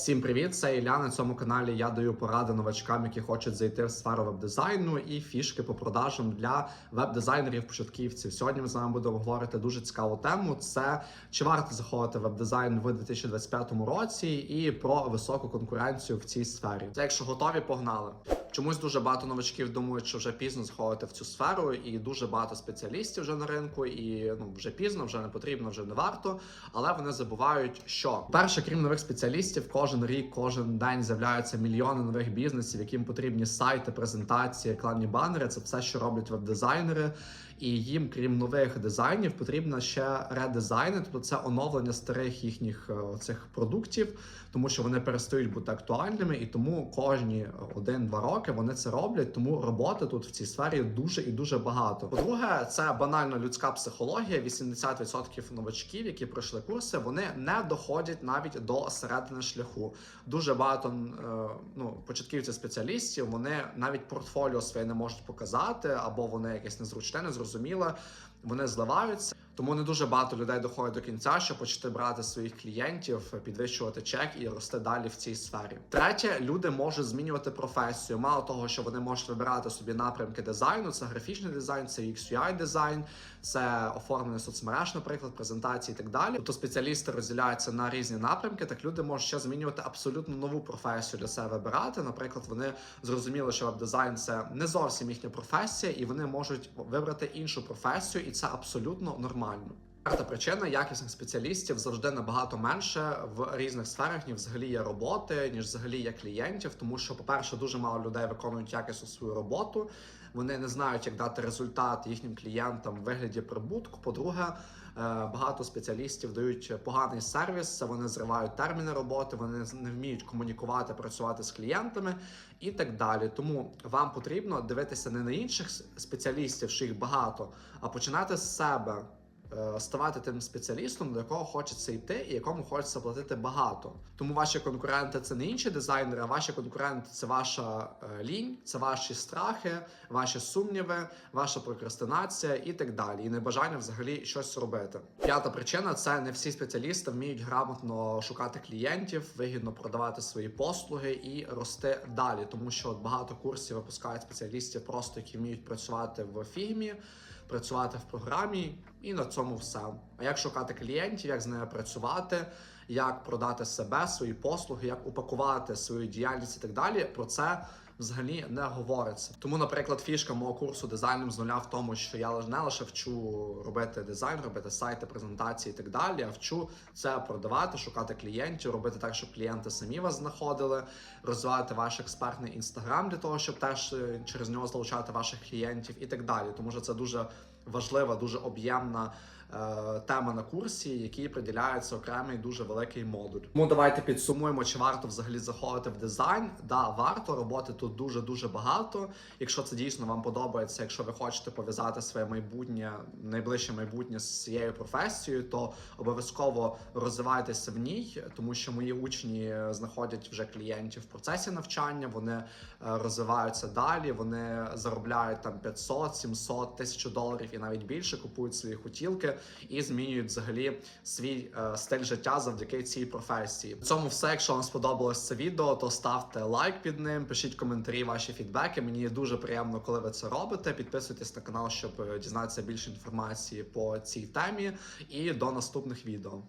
Всім привіт! Це Ілля. На цьому каналі я даю поради новачкам, які хочуть зайти в сферу веб-дизайну і фішки по продажам для веб-дизайнерів початківців. Сьогодні ми з вами будемо говорити дуже цікаву тему: це чи варто заходити в веб-дизайн в 2025 році, і про високу конкуренцію в цій сфері. Це якщо готові, погнали. Чомусь дуже багато новачків думають, що вже пізно заходити в цю сферу, і дуже багато спеціалістів вже на ринку, і ну вже пізно, вже не потрібно, вже не варто. Але вони забувають, що перше, крім нових спеціалістів, кожен рік, кожен день з'являються мільйони нових бізнесів, яким потрібні сайти, презентації, рекламні банери. Це все, що роблять веб-дизайнери. І їм, крім нових дизайнів, потрібно ще редизайни, тобто це оновлення старих їхніх е, цих продуктів, тому що вони перестають бути актуальними, і тому кожні один-два роки вони це роблять. Тому роботи тут в цій сфері дуже і дуже багато. По-друге, це банально людська психологія. 80% новачків, які пройшли курси, вони не доходять навіть до середини шляху. Дуже багато е, ну початківців спеціалістів. Вони навіть портфоліо своє не можуть показати, або вони якесь незручне, незрозуміле. Вони зливаються, тому не дуже багато людей доходять до кінця, щоб почати брати своїх клієнтів, підвищувати чек і рости далі в цій сфері. Третє, люди можуть змінювати професію. Мало того, що вони можуть вибирати собі напрямки дизайну, це графічний дизайн, це UX UI дизайн, це оформлення соцмереж, наприклад, презентації і так далі. Тобто спеціалісти розділяються на різні напрямки. Так люди можуть ще змінювати абсолютно нову професію для себе вибирати. Наприклад, вони зрозуміли, що веб-дизайн це не зовсім їхня професія, і вони можуть вибрати іншу професію, і це абсолютно нормально. Перша причина якісних спеціалістів завжди набагато менше в різних сферах, ніж взагалі є роботи, ніж взагалі є клієнтів. Тому що, по-перше, дуже мало людей виконують якісно свою роботу. Вони не знають, як дати результат їхнім клієнтам в вигляді прибутку. По-друге, е, багато спеціалістів дають поганий сервіс. Вони зривають терміни роботи, вони не вміють комунікувати, працювати з клієнтами і так далі. Тому вам потрібно дивитися не на інших спеціалістів, що їх багато, а починати з себе. Е, ставати тим спеціалістом, до якого хочеться йти, і якому хочеться платити багато. Тому ваші конкуренти це не інші дизайнери, а ваші конкуренти це ваша е, лінь, це ваші страхи, ваші сумніви, ваша прокрастинація і так далі. І небажання взагалі щось робити. П'ята причина це не всі спеціалісти вміють грамотно шукати клієнтів, вигідно продавати свої послуги і рости далі, тому що багато курсів випускають спеціалістів, просто які вміють працювати в фігмі працювати в програмі, і на цьому все. А як шукати клієнтів, як з нею працювати, як продати себе, свої послуги, як упакувати свою діяльність і так далі. Про це взагалі не говориться. Тому, наприклад, фішка мого курсу дизайном з нуля в тому, що я не лише вчу робити дизайн, робити сайти, презентації і так далі. А вчу це продавати, шукати клієнтів, робити так, щоб клієнти самі вас знаходили, розвивати ваш експертний інстаграм для того, щоб теж е, через нього залучати ваших клієнтів і так далі. Тому що це дуже важлива, дуже об'ємна е, тема на курсі, якій приділяється окремий дуже великий модуль. Тому давайте підсумуємо, чи варто взагалі заходити в дизайн. Да, варто роботи тут дуже дуже багато. Якщо це дійсно вам подобається, якщо ви хочете пов'язати своє майбутнє, найближче майбутнє з цією професією, то обов'язково розвивайтеся в ній, тому що мої учні знаходять вже клієнтів в процесі навчання. Вони е, розвиваються далі, вони заробляють там 500, 700, 1000 доларів і навіть більше купують свої хотілки і змінюють взагалі свій е, стиль життя завдяки цій професії. В цьому все. Якщо вам сподобалось це відео, то ставте лайк під ним, пишіть коментарі, ваші фідбеки. Мені дуже приємно, коли ви це робите. Підписуйтесь на канал, щоб е, дізнатися більше інформації по цій темі. І до наступних відео.